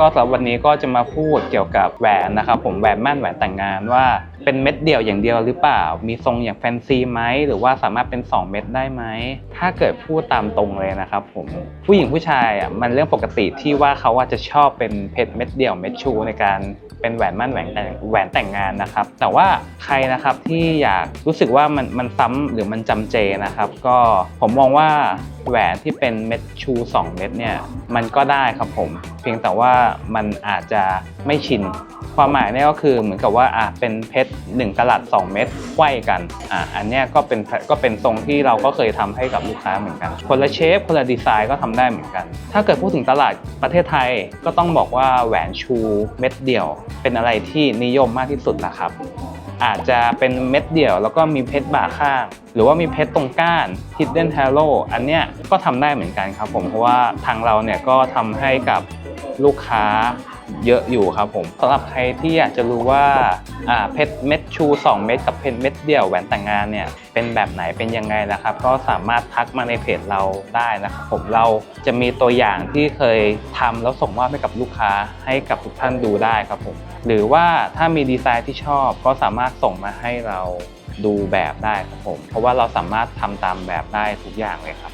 ก็สำหรับวันนี้ก็จะมาพูดเกี่ยวกับแหวนนะครับผมแหวนมั่นแหวนแต่งงานว่าเป็นเม็ดเดียวอย่างเดียวหรือเปล่า มีทรงอย่างแฟนซีไหมหรือว่าสามารถเป็น 2 เม็ดได้ไหมถ้าเกิดพูดตามตรงเลยนะครับผมผู้หญิงผู้ชายอะมันเรื่องปกติที่ว่าเขาอาจจะชอบเป็นเพชรเม็ดเดียวเม็ดชูในการเป็นแหวนมั่นแหวนแต่งแหวนแต่งงานนะครับ แต่ว่าใครนะครับที่อยากรู้สึกว่ามันมันซ้ำหรือมันจำเจนะครับ ก็ผมมองว่า แหวนที่เป็นเม็ดชู 2 เม็ดเนี่ยมันก็ได้ครับผม เพียงแต่ว่ามันอาจจะไม่ชิน ความหมายเนี่ยก็คือเหมือนกับว่าอะเป็นเพชร1กะลัด2 เม็ดไขว้กันอะอันเนี้ยก็เป็นก็เป็นทรงที่เราก็เคยทำให้กับลูกค้าเหมือนกัน คนละเชฟคนละดีไซน์ก็ทำได้เหมือนกัน ถ้าเกิดพูดถึงตลาดประเทศไทยก็ต้องบอกว่าแหวนชูเม็ดเดี่ยว เป็นอะไรที่นิยมมากที่สุดละครับ อาจจะเป็นเม็ดเดี่ยว แล้วก็มีเพชรบ่าข้าง หรือว่ามีเพชรตรงก้าน hidden halo อันเนี้ยก็ทำได้เหมือนกันครับผมเพราะว่าทางเราเนี่ยก็ทำให้กับ ลูกค้าเยอะอยู่ครับผมสำหรับใครที่อยากจะรู้ว่าเพชรเม็ดชู 2 เม็ดกับเพชรเม็ดเดี่ยวแหวนแต่งงานเนี่ยเป็นแบบไหนเป็นยังไงนะครับ ก็สามารถทักมาในเพจเราได้นะครับผมเราจะมีตัวอย่างที่เคยทำแล้วส่งมอบให้กับลูกค้าให้กับทุกท่านดูได้ครับผมหรือว่าถ้ามีดีไซน์ที่ชอบก็สามารถส่งมาให้เราดูแบบได้ครับผม เพราะว่าเราสามารถทำตามแบบได้ทุกอย่างเลยครับ